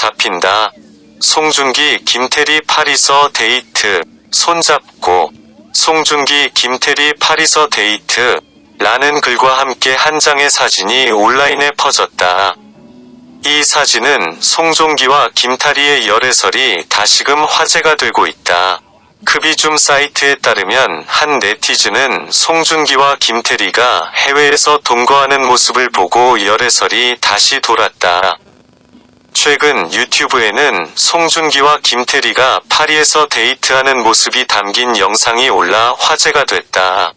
잡힌다. 송중기 김태리 파리서 데이트 손잡고 송중기 김태리 파리서 데이트 라는 글과 함께 한 장의 사진이 온라인에 퍼졌다. 이 사진은 송종기와 김타리의 열애설이 다시금 화제가 되고 있다. 크비줌 사이트에 따르면 한 네티즌은 송중기와 김태리가 해외에서 동거하는 모습을 보고 열애설이 다시 돌았다. 최근 유튜브에는 송중기와 김태리가 파리에서 데이트하는 모습이 담긴 영상이 올라 화제가 됐다.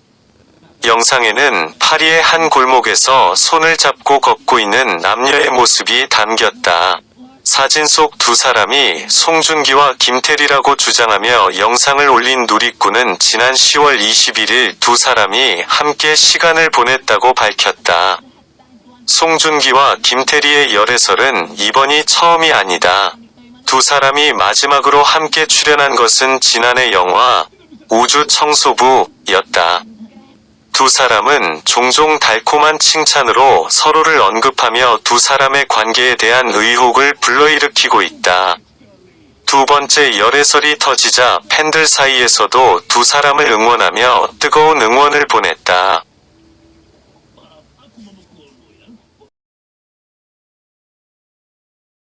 영상에는 파리의 한 골목에서 손을 잡고 걷고 있는 남녀의 모습이 담겼다. 사진 속 두 사람이 송중기와 김태리라고 주장하며 영상을 올린 누리꾼은 지난 10월 21일 두 사람이 함께 시간을 보냈다고 밝혔다. 송중기와 김태리의 열애설은 이번이 처음이 아니다. 두 사람이 마지막으로 함께 출연한 것은 지난해 영화 우주 청소부였다. 두 사람은 종종 달콤한 칭찬으로 서로를 언급하며 두 사람의 관계에 대한 의혹을 불러일으키고 있다. 두 번째 열애설이 터지자 팬들 사이에서도 두 사람을 응원하며 뜨거운 응원을 보냈다.